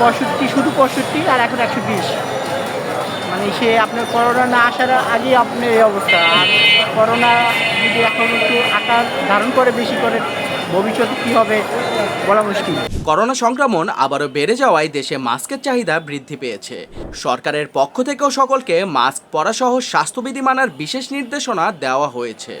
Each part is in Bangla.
পঁয়ষট্টি, শুধু পঁয়ষট্টি আর এখন একশো বিশ। মানে সে আপনার করোনা না আসার আগে আপনার এই অবস্থা। আর করোনা যদি এখন একটু আকার ধারণ করে বেশি করে, ভবিষ্যতে কী হবে বলা মুশকিল। করোনা সংক্রমণ আবারও বেড়ে যাওয়ায় দেশে মাস্কের চাহিদা বৃদ্ধি পেয়েছে। সরকারের পক্ষ থেকেও সকলকে মাস্ক পরাসহ স্বাস্থ্যবিধি মানার বিশেষ নির্দেশনা দেওয়া হয়েছে।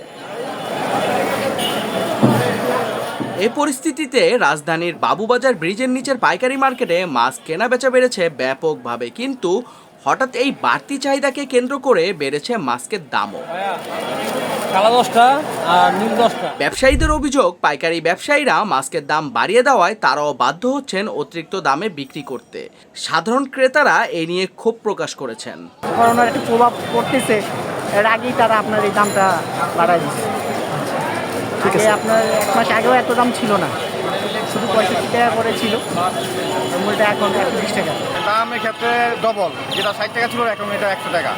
এ পরিস্থিতিতে রাজধানীর বাবুবাজার ব্রিজের নিচের পাইকারি মার্কেটে মাস্ক কেনা বেচা বেড়েছে ব্যাপকভাবে। কিন্তু হঠাৎ এই বাড়তি চাহিদাকে কেন্দ্র করে বেড়েছে মাস্কের দামও। ব্যবসায়ীদের অভিযোগ পাইকারি ব্যবসায়ীরা মাস্কের দাম বাড়িয়ে দেওয়ায় তারাও বাধ্য হচ্ছেন অতিরিক্ত দামে বিক্রি করতে। সাধারণ ক্রেতারা এই নিয়ে ক্ষোভ প্রকাশ করেছেন। করোনার একটা প্রভাব পড়তেছে এর আগেই তারা আপনার এই দামটা বাড়ায় দিচ্ছে আগে আপনার এক মাস আগেও এত দাম ছিল না। শুধু পঁয়ষট্টি টাকা করে ছিল। মূলটা এখন একশো বিশ টাকা। দামের ক্ষেত্রে ডবল যেটা ষাট টাকা ছিল এখন এটা একশো টাকা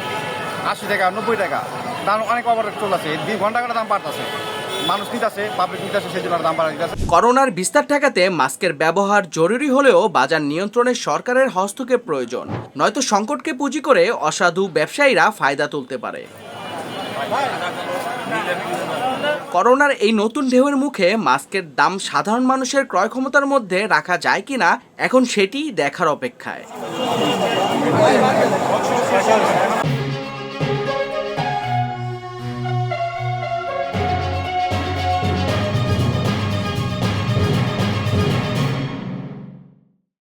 আশি টাকা নব্বই টাকা। দাম অনেক অভার চলতেছে। দুই ঘণ্টা করে দাম বাড়তেছে। মানুষ নিতেছে পাবলিক নিতেছে সেই জন্য দাম বাড়া করোনার বিস্তার ঠেকাতে মাস্কের ব্যবহার জরুরি হলেও বাজার নিয়ন্ত্রণে সরকারের হস্তক্ষেপ প্রয়োজন। নয়তো সংকটকে পুঁজি করে অসাধু ব্যবসায়ীরা ফায়দা তুলতে পারে। করোনার এই নতুন ঢেউয়ের মুখে মাস্কের দাম সাধারণ মানুষের ক্রয় ক্ষমতার মধ্যে রাখা যায় কিনা, এখন সেটি দেখার অপেক্ষায়।